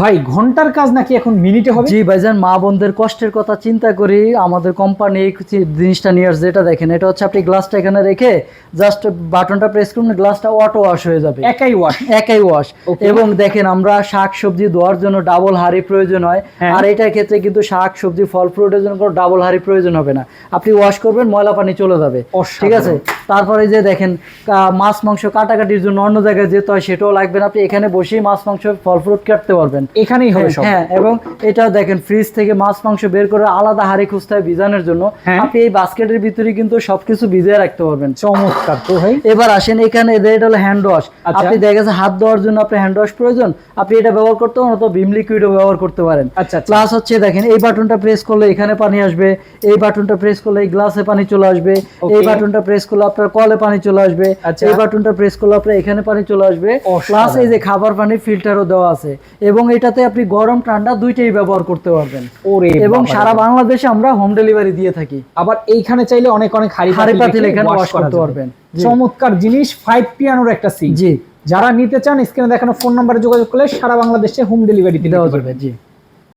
ভাই ঘণ্টার কাজ নাকি এখন মিনিটে হবে? জি ভাইজান মা বোনদের কষ্টের কথা চিন্তা করি। আমাদের কোম্পানি এই জিনিসটা নিয়ে আসছে যেটা দেখেন এটা হচ্ছে আপনি গ্লাসটা এখানে রেখে জাস্ট বাটনটা প্রেস করুন গ্লাসটা অটো ওয়াশ হয়ে যাবে। একাই ওয়াশ একাই ওয়াশ এবং দেখেন আমরা শাক সবজি ধোয়ার জন্য ডাবল হাড়ি প্রয়োজন হয়। হ্যাঁ। আর এটার ক্ষেত্রে কিন্তু শাক সবজি ফল ফ্রুটের জন্য কোনো ডাবল হাড়ি প্রয়োজন হবে না। আপনি ওয়াশ করবেন ময়লা পানি চলে যাবে। ঠিক আছে? তারপরে যে দেখেন মাছ মাংস কাটাকাটির জন্য অন্য জায়গায় যেতে হয় সেটাও লাগবে না। আপনি এখানে বসেই মাছ মাংস ফল ফ্রুট কাটতে পারবেন। এখানেই হবে সব। হ্যাঁ এবং এটা দেখেন ফ্রিজ থেকে মাছ মাংস বের করে আলাদা হাড়ি খুঁজতে হয় ভিজানোর জন্য। হ্যাঁ। আপনি এই বাস্কেটের ভিতরে কিন্তু সবকিছু ভিজিয়ে রাখতে পারবেন। চমৎকার তো ভাই। এবার আসেন এখানে এদের এটা হলো হ্যান্ড ওয়াশ আচ্ছা। আপনি দেখা গেছে হাত ধোয়ার জন্য আপনার হ্যান্ড ওয়াশ প্রয়োজন। আপনি এটা ব্যবহার করতে পারেন অথবা ভিম লিকুইডও ব্যবহার করতে পারেন। আচ্ছা আচ্ছা। প্লাস হচ্ছে দেখেন এই বাটনটা প্রেস করলে এখানে পানি আসবে এই বাটনটা প্রেস করলে এই গ্লাসে পানি চলে আসবে এই বাটনটা প্রেস করলে আপনার কলে পানি চলে আসবে আচ্ছা। এই বাটনটা প্রেস করলে আপনার এখানে পানি চলে আসবে। প্লাস এই যে খাবার পানির ফিল্টারও দেওয়া আছে। এবং এটাতে আপনি গরম ঠান্ডা দুইটাই ব্যবহার করতে পারবেন। এবং সারা বাংলাদেশে আমরা হোম ডেলিভারি দিয়ে থাকি। আবার এইখানে চাইলে অনেক অনেক হাড়ি হাড়ি পাতিল এখানে ওয়াশ করতে পারবেন। চমৎকার জিনিস ফাইভ পিয়ানোর একটা সি জি। যারা নিতে চান স্ক্রিনে দেখানো ফোন নাম্বারে যোগাযোগ করলে সারা বাংলাদেশে হোম ডেলিভারি দেওয়া যাবে জি।